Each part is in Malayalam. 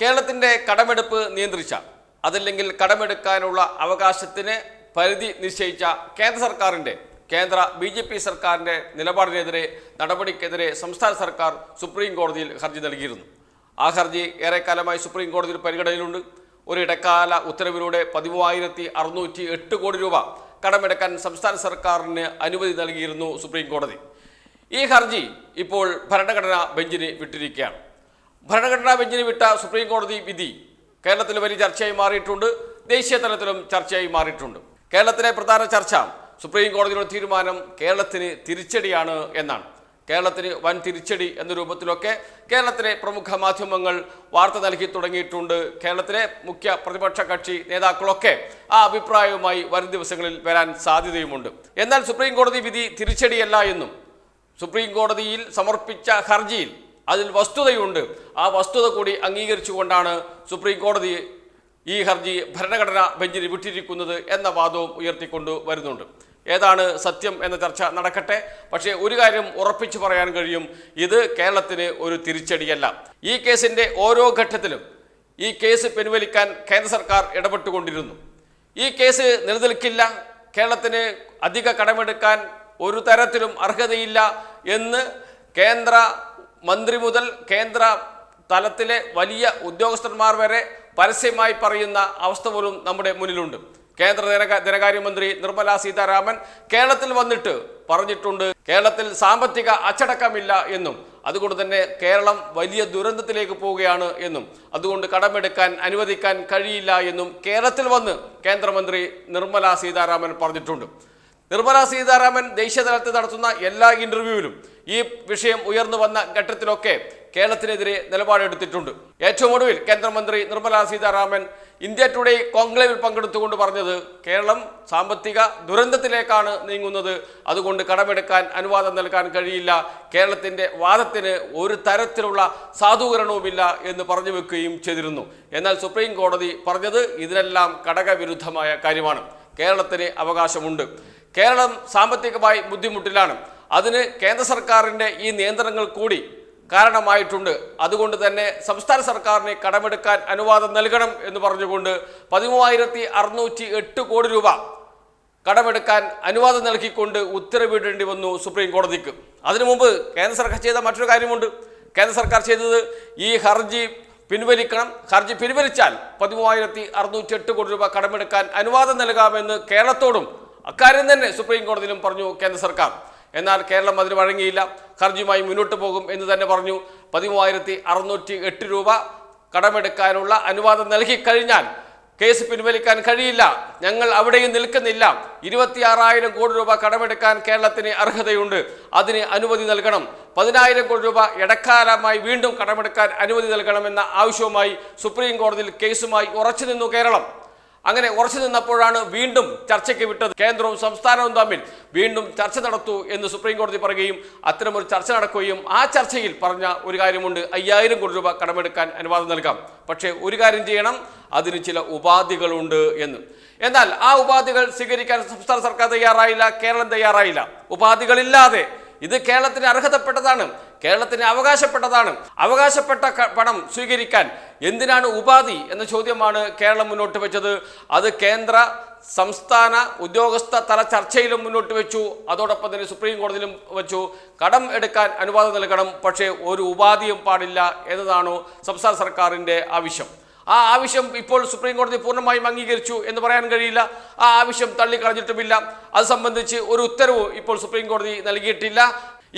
കേരളത്തിന്റെ കടമെടുപ്പ് നിയന്ത്രിച്ച അതല്ലെങ്കിൽ കടമെടുക്കാനുള്ള അവകാശത്തിന് പരിധി നിശ്ചയിച്ച കേന്ദ്ര സർക്കാരിന്റെ കേന്ദ്ര ബി ജെ പി സർക്കാരിന്റെ നിലപാടിനെതിരെ നടപടിക്കെതിരെ സംസ്ഥാന സർക്കാർ സുപ്രീം കോടതിയിൽ ഹർജി നൽകിയിരുന്നു. ആ ഹർജി ഏറെക്കാലമായി സുപ്രീം കോടതിയിൽ പരിഗണനയിലുണ്ട്. ഒരു ഇടക്കാല ഉത്തരവിലൂടെ പതിമൂവായിരത്തി അറുന്നൂറ്റി എട്ട് കോടി രൂപ കടമെടുക്കാൻ സംസ്ഥാന സർക്കാരിന് അനുമതി നൽകിയിരുന്നു സുപ്രീം കോടതി. ഈ ഹർജി ഇപ്പോൾ ഭരണഘടനാ ബെഞ്ചിന് വിട്ടിരിക്കുകയാണ്. ഭരണഘടനാ ബെഞ്ചിന് വിട്ട സുപ്രീം കോടതി വിധി കേരളത്തിൽ വലിയ ചർച്ചയായി മാറിയിട്ടുണ്ട്. ദേശീയ തലത്തിലും ചർച്ചയായി മാറിയിട്ടുണ്ട്. കേരളത്തിലെ പ്രധാന ചർച്ച സുപ്രീം കോടതിയുടെ തീരുമാനം കേരളത്തിന് തിരിച്ചടിയാണ് എന്നാണ്. കേരളത്തിന് വൻ തിരിച്ചടി എന്ന രൂപത്തിലൊക്കെ കേരളത്തിലെ പ്രമുഖ മാധ്യമങ്ങൾ വാർത്ത നൽകി തുടങ്ങിയിട്ടുണ്ട്. കേരളത്തിലെ മുഖ്യ പ്രതിപക്ഷ കക്ഷി നേതാക്കളൊക്കെ ആ അഭിപ്രായവുമായി വരും ദിവസങ്ങളിൽ വരാൻ സാധ്യതയുമുണ്ട്. എന്നാൽ സുപ്രീം കോടതി വിധി തിരിച്ചടിയല്ല എന്നും സുപ്രീം കോടതിയിൽ സമർപ്പിച്ച ഹർജിയിൽ അതിൽ വസ്തുതയുണ്ട്. ആ വസ്തുത കൂടി അംഗീകരിച്ചുകൊണ്ടാണ് സുപ്രീം കോടതി ഈ ഹർജി ഭരണഘടനാ ബെഞ്ചിന് വിട്ടിരിക്കുന്നത് എന്ന വാദവും ഉയർത്തിക്കൊണ്ട് വരുന്നുണ്ട്. ഏതാണ് സത്യം എന്ന ചർച്ച നടക്കട്ടെ. പക്ഷേ ഒരു കാര്യം ഉറപ്പിച്ചു പറയാൻ കഴിയും. ഇത് കേരളത്തിന് ഒരു തിരിച്ചടിയല്ല. ഈ കേസിന്റെ ഓരോ ഘട്ടത്തിലും ഈ കേസ് പിൻവലിക്കാൻ കേന്ദ്ര സർക്കാർ ഇടപെട്ടുകൊണ്ടിരുന്നു. ഈ കേസ് നിലനിൽക്കില്ല. കേരളത്തിന് അധിക കടമെടുക്കാൻ ഒരു തരത്തിലും അർഹതയില്ല എന്ന് കേന്ദ്ര മന്ത്രി മുതൽ കേന്ദ്ര തലത്തിലെ വലിയ ഉദ്യോഗസ്ഥന്മാർ വരെ പരസ്യമായി പറയുന്ന അവസ്ഥ പോലും നമ്മുടെ മുന്നിലുണ്ട്. കേന്ദ്ര ധനക- ധനകാര്യമന്ത്രി നിർമ്മല സീതാരാമൻ കേരളത്തിൽ വന്നിട്ട് പറഞ്ഞിട്ടുണ്ട് കേരളത്തിൽ സാമ്പത്തിക അച്ചടക്കമില്ല എന്നും. അതുകൊണ്ട് തന്നെ കേരളം വലിയ ദുരന്തത്തിലേക്ക് പോവുകയാണ് എന്നും. അതുകൊണ്ട് കടമെടുക്കാൻ അനുവദിക്കാൻ കഴിയില്ല എന്നും കേരളത്തിൽ വന്ന് കേന്ദ്രമന്ത്രി നിർമ്മല സീതാരാമൻ പറഞ്ഞിട്ടുണ്ട്. നിർമ്മല സീതാരാമൻ ദേശീയതലത്തിൽ നടത്തുന്ന എല്ലാ ഇന്റർവ്യൂവിലും ഈ വിഷയം ഉയർന്നു വന്ന ഘട്ടത്തിലൊക്കെ കേരളത്തിനെതിരെ നിലപാടെടുത്തിട്ടുണ്ട്. ഏറ്റവും ഒടുവിൽ കേന്ദ്രമന്ത്രി നിർമ്മല സീതാരാമൻ ഇന്ത്യ ടുഡേ കോൺക്ലേവിൽ പങ്കെടുത്തുകൊണ്ട് പറഞ്ഞത് കേരളം സാമ്പത്തിക ദുരന്തത്തിലേക്കാണ് നീങ്ങുന്നത്. അതുകൊണ്ട് കടമെടുക്കാൻ അനുവാദം നൽകാൻ കഴിയില്ല. കേരളത്തിന്റെ വാദത്തിന് ഒരു തരത്തിലുള്ള സാധൂകരണവുമില്ല എന്ന് പറഞ്ഞു വെക്കുകയും ചെയ്തിരുന്നു. എന്നാൽ സുപ്രീം കോടതി പറഞ്ഞത് ഇതിനെല്ലാം ഘടകവിരുദ്ധമായ കാര്യമാണ്. കേരളത്തിന് അവകാശമുണ്ട്. കേരളം സാമ്പത്തികമായി ബുദ്ധിമുട്ടിലാണ്. അതിന് കേന്ദ്ര സർക്കാരിന്റെ ഈ നിയന്ത്രണങ്ങൾ കൂടി കാരണമായിട്ടുണ്ട്. അതുകൊണ്ട് തന്നെ സംസ്ഥാന സർക്കാരിന് കടമെടുക്കാൻ അനുവാദം നൽകണം എന്ന് പറഞ്ഞുകൊണ്ട് പതിമൂവായിരത്തി അറുന്നൂറ്റി എട്ട് കോടി രൂപ കടമെടുക്കാൻ അനുവാദം നൽകിക്കൊണ്ട് ഉത്തരവിടേണ്ടി വന്നു സുപ്രീം കോടതിക്ക്. അതിനു മുമ്പ് കേന്ദ്ര സർക്കാർ ചെയ്ത മറ്റൊരു കാര്യമുണ്ട്. കേന്ദ്ര സർക്കാർ ചെയ്തത് ഈ ഹർജി പിൻവലിക്കണം. ഹർജി പിൻവലിച്ചാൽ പതിമൂവായിരത്തി അറുന്നൂറ്റി എട്ട് കോടി രൂപ കടമെടുക്കാൻ അനുവാദം നൽകാമെന്ന് കേരളത്തോടും അക്കാര്യം തന്നെ സുപ്രീം കോടതിയിലും പറഞ്ഞു കേന്ദ്ര സർക്കാർ. എന്നാൽ കേരളം അതിന് വഴങ്ങിയില്ല. ഹർജിയുമായി മുന്നോട്ട് പോകും എന്ന് തന്നെ പറഞ്ഞു. പതിമൂവായിരത്തി അറുന്നൂറ്റി എട്ട് രൂപ കടമെടുക്കാനുള്ള അനുവാദം നൽകി കഴിഞ്ഞാൽ കേസ് പിൻവലിക്കാൻ കഴിയില്ല. ഞങ്ങൾ അവിടെയും നിൽക്കുന്നില്ല. ഇരുപത്തിയാറായിരം കോടി രൂപ കടമെടുക്കാൻ കേരളത്തിന് അർഹതയുണ്ട്. അതിന് അനുമതി നൽകണം. പതിനായിരം കോടി രൂപ ഇടക്കാലമായി വീണ്ടും കടമെടുക്കാൻ അനുമതി നൽകണമെന്ന ആവശ്യവുമായി സുപ്രീം കോടതിയിൽ കേസുമായി ഉറച്ചു നിന്നു കേരളം. അങ്ങനെ ഉറച്ചു നിന്നപ്പോഴാണ് വീണ്ടും ചർച്ചയ്ക്ക് വിട്ടത്. കേന്ദ്രവും സംസ്ഥാനവും തമ്മിൽ വീണ്ടും ചർച്ച നടത്തൂ എന്ന് സുപ്രീം കോടതി പറയുകയും അത്തരമൊരു ചർച്ച നടക്കുകയും ആ ചർച്ചയിൽ പറഞ്ഞ ഒരു കാര്യമുണ്ട്. അയ്യായിരം കോടി രൂപ കടമെടുക്കാൻ അനുവാദം നൽകാം. പക്ഷേ ഒരു കാര്യം ചെയ്യണം അതിന് ചില ഉപാധികളുണ്ട് എന്ന്. എന്നാൽ ആ ഉപാധികൾ സ്വീകരിക്കാൻ സംസ്ഥാന സർക്കാർ തയ്യാറായില്ല കേരളം തയ്യാറായില്ല. ഉപാധികളില്ലാതെ ഇത് കേരളത്തിന് അർഹതപ്പെട്ടതാണ്. കേരളത്തിന് അവകാശപ്പെട്ടതാണ്. അവകാശപ്പെട്ട പണം സ്വീകരിക്കാൻ എന്തിനാണ് ഉപാധി എന്ന ചോദ്യമാണ് കേരളം മുന്നോട്ട് വെച്ചത്. അത് കേന്ദ്ര സംസ്ഥാന ഉദ്യോഗസ്ഥ തല ചർച്ചയിലും മുന്നോട്ട് വെച്ചു. അതോടൊപ്പം തന്നെ സുപ്രീം കോടതിയിലും വെച്ചു. കടം എടുക്കാൻ അനുവാദം നൽകണം പക്ഷേ ഒരു ഉപാധിയും പാടില്ല എന്നതാണോ സംസ്ഥാന സർക്കാരിന്റെ ആവശ്യം. ആ ആവശ്യം ഇപ്പോൾ സുപ്രീം കോടതി പൂർണമായും അംഗീകരിച്ചു എന്ന് പറയാൻ കഴിയില്ല. ആ ആവശ്യം തള്ളിക്കളഞ്ഞിട്ടുമില്ല. അത് സംബന്ധിച്ച് ഒരു ഉത്തരവ് ഇപ്പോൾ സുപ്രീം കോടതി നൽകിയിട്ടില്ല.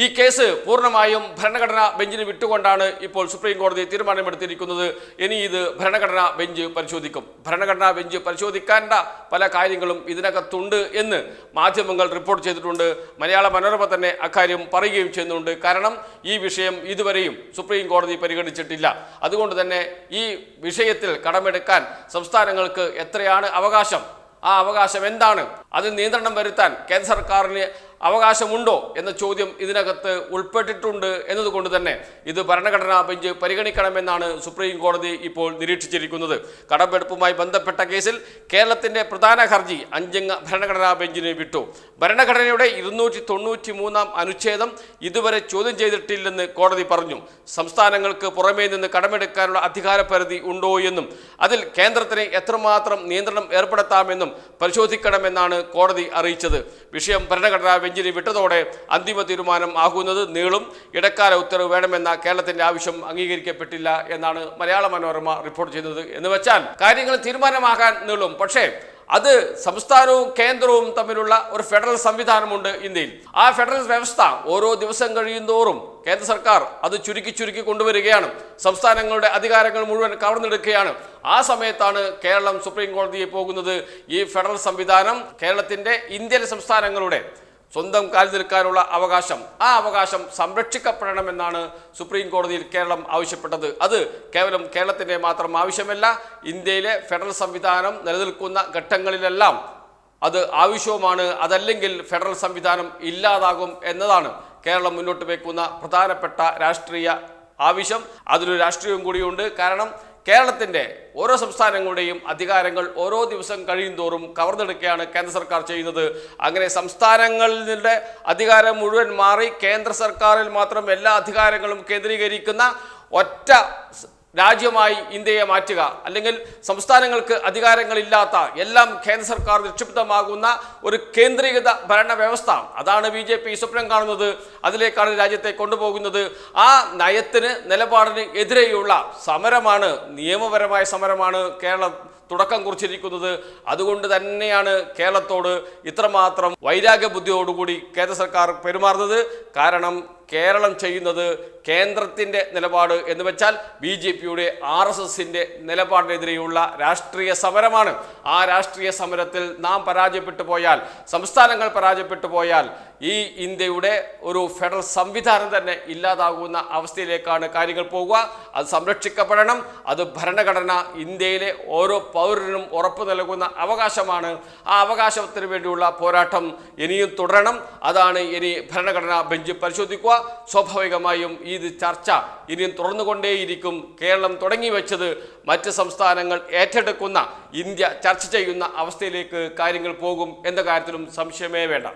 ഈ കേസ് പൂർണമായും ഭരണഘടനാ ബെഞ്ചിന് വിട്ടുകൊണ്ടാണ് ഇപ്പോൾ സുപ്രീം കോടതി തീരുമാനമെടുത്തിരിക്കുന്നത്. ഇനി ഇത് ഭരണഘടനാ ബെഞ്ച് പരിശോധിക്കും. ഭരണഘടനാ ബെഞ്ച് പരിശോധിക്കേണ്ട പല കാര്യങ്ങളും ഇതിനകത്തുണ്ട് എന്ന് മാധ്യമങ്ങൾ റിപ്പോർട്ട് ചെയ്തിട്ടുണ്ട്. മലയാള മനോരമ തന്നെ അക്കാര്യം പറയുകയും ചെയ്യുന്നുണ്ട്. കാരണം ഈ വിഷയം ഇതുവരെയും സുപ്രീം കോടതി പരിഗണിച്ചിട്ടില്ല. അതുകൊണ്ട് തന്നെ ഈ വിഷയത്തിൽ കടമെടുക്കാൻ സംസ്ഥാനങ്ങൾക്ക് എത്രയാണ് അവകാശം? ആ അവകാശം എന്താണ്? അതിൽ നിയന്ത്രണം വരുത്താൻ കേന്ദ്ര സർക്കാരിന് അവകാശമുണ്ടോ എന്ന ചോദ്യം ഇതിനകത്ത് ഉൾപ്പെട്ടിട്ടുണ്ട് എന്നതുകൊണ്ട് തന്നെ ഇത് ഭരണഘടനാ ബെഞ്ച് പരിഗണിക്കണമെന്നാണ് സുപ്രീം കോടതി ഇപ്പോൾ നിരീക്ഷിച്ചിരിക്കുന്നത്. കടമെടുപ്പുമായി ബന്ധപ്പെട്ട കേസിൽ കേരളത്തിന്റെ പ്രധാന ഹർജി അഞ്ചംഗ ഭരണഘടനാ ബെഞ്ചിന് വിട്ടു. ഭരണഘടനയുടെ ഇരുന്നൂറ്റി തൊണ്ണൂറ്റി മൂന്നാം അനുച്ഛേദം ഇതുവരെ ചോദ്യം ചെയ്തിട്ടില്ലെന്ന് കോടതി പറഞ്ഞു. സംസ്ഥാനങ്ങൾക്ക് പുറമേ നിന്ന് കടമെടുക്കാനുള്ള അധികാര പരിധി ഉണ്ടോ എന്നും അതിൽ കേന്ദ്രത്തിന് എത്രമാത്രം നിയന്ത്രണം ഏർപ്പെടുത്താമെന്നും പരിശോധിക്കണമെന്നാണ് കോടതി അറിയിച്ചത്. വിഷയം ഭരണഘടനാ ബെഞ്ചിന് വിട്ടതോടെ അന്തിമ തീരുമാനം ആകുന്നത് നീളും ഇടക്കാല ഉത്തരവ് വേണമെന്ന കേരളത്തിന്റെ ആവശ്യം അംഗീകരിക്കപ്പെട്ടില്ല എന്നാണ് മലയാള മനോരമ റിപ്പോർട്ട് ചെയ്യുന്നത്. എന്ന് വെച്ചാൽ കാര്യങ്ങൾ തീരുമാനമാകാൻ നീളും. പക്ഷേ അത് സംസ്ഥാനവും കേന്ദ്രവും തമ്മിലുള്ള ഒരു ഫെഡറൽ സംവിധാനമുണ്ട് ഇന്ത്യയിൽ. ആ ഫെഡറൽ വ്യവസ്ഥ ഓരോ ദിവസം കഴിയുന്തോറും കേന്ദ്ര സർക്കാർ അത് ചുരുക്കി ചുരുക്കി കൊണ്ടുവരികയാണ്. സംസ്ഥാനങ്ങളുടെ അധികാരങ്ങൾ മുഴുവൻ കവർന്നെടുക്കുകയാണ്. ആ സമയത്താണ് കേരളം സുപ്രീം കോടതിയെ പോകുന്നത്. ഈ ഫെഡറൽ സംവിധാനം കേരളത്തിന്റെ ഇന്ത്യയിലെ സംസ്ഥാനങ്ങളുടെ സ്വന്തം കാലിൽ നിൽക്കാനുള്ള അവകാശം ആ അവകാശം സംരക്ഷിക്കപ്പെടണമെന്നാണ് സുപ്രീം കോടതിയിൽ കേരളം ആവശ്യപ്പെട്ടത്. അത് കേവലം കേരളത്തിന്റെ മാത്രം ആവശ്യമല്ല ഇന്ത്യയിലെ ഫെഡറൽ സംവിധാനം നിലനിൽക്കുന്ന ഘട്ടങ്ങളിലെല്ലാം അത് ആവശ്യവുമാണ്. അതല്ലെങ്കിൽ ഫെഡറൽ സംവിധാനം ഇല്ലാതാകും എന്നതാണ് കേരളം മുന്നോട്ട് വയ്ക്കുന്ന പ്രധാനപ്പെട്ട രാഷ്ട്രീയ ആവശ്യം. അതിലൊരു രാഷ്ട്രീയവും കൂടിയുണ്ട്. കാരണം കേരളത്തിന്റെ ഓരോ സംസ്ഥാനങ്ങളുടെയും അധികാരങ്ങൾ ഓരോ ദിവസം കഴിയും തോറും കവർന്നെടുക്കുകയാണ് കേന്ദ്ര സർക്കാർ ചെയ്യുന്നത്. അങ്ങനെ സംസ്ഥാനങ്ങളുടെ അധികാരം മുഴുവൻ മാറി കേന്ദ്ര സർക്കാരിൽ മാത്രം എല്ലാ അധികാരങ്ങളും കേന്ദ്രീകരിക്കുന്ന ഒറ്റ രാജ്യമായി ഇന്ത്യയെ മാറ്റുക അല്ലെങ്കിൽ സംസ്ഥാനങ്ങൾക്ക് അധികാരങ്ങളില്ലാത്ത എല്ലാം കേന്ദ്ര സർക്കാർ നിക്ഷിപ്തമാകുന്ന ഒരു കേന്ദ്രീകൃത ഭരണ വ്യവസ്ഥ അതാണ് ബി ജെ പി സ്വപ്നം കാണുന്നത് അതിലേക്കാണ് രാജ്യത്തെ കൊണ്ടുപോകുന്നത്. ആ നയത്തിന് നിലപാടിന് എതിരെയുള്ള സമരമാണ് നിയമപരമായ സമരമാണ് കേരളം തുടക്കം കുറിച്ചിരിക്കുന്നത്. അതുകൊണ്ട് തന്നെയാണ് കേരളത്തോട് ഇത്രമാത്രം വൈരാഗ്യ ബുദ്ധിയോടുകൂടി കേന്ദ്ര സർക്കാർ പെരുമാറുന്നത്. കാരണം കേരളം ചെയ്യുന്നത് കേന്ദ്രത്തിന്റെ നിലപാട് എന്ന് വെച്ചാൽ ബി ജെ പിയുടെ ആർ എസ് എസിന്റെ നിലപാടിനെതിരെയുള്ള രാഷ്ട്രീയ സമരമാണ്. ആ രാഷ്ട്രീയ സമരത്തിൽ നാം പരാജയപ്പെട്ടു പോയാൽ സംസ്ഥാനങ്ങൾ പരാജയപ്പെട്ടു പോയാൽ ഈ ഇന്ത്യയുടെ ഒരു ഫെഡറൽ സംവിധാനം തന്നെ ഇല്ലാതാകുന്ന അവസ്ഥയിലേക്കാണ് കാര്യങ്ങൾ പോകുക. അത് സംരക്ഷിക്കപ്പെടണം. അത് ഭരണഘടന ഇന്ത്യയിലെ ഓരോ പൗരനും ഉറപ്പു നൽകുന്ന അവകാശമാണ്. ആ അവകാശത്തിന് വേണ്ടിയുള്ള പോരാട്ടം ഇനിയും തുടരണം. അതാണ് ഇനി ഭരണഘടനാ ബെഞ്ച് പരിശോധിക്കുക. സ്വാഭാവികമായും ഈ ചർച്ച ഇനിയും തുടർന്നുകൊണ്ടേയിരിക്കും. കേരളം തുടങ്ങി വെച്ചത് മറ്റ് സംസ്ഥാനങ്ങൾ ഏറ്റെടുക്കുന്ന ഇന്ത്യ ചർച്ച ചെയ്യുന്ന അവസ്ഥയിലേക്ക് കാര്യങ്ങൾ പോകും എന്ന കാര്യത്തിലും സംശയമേ വേണ്ട.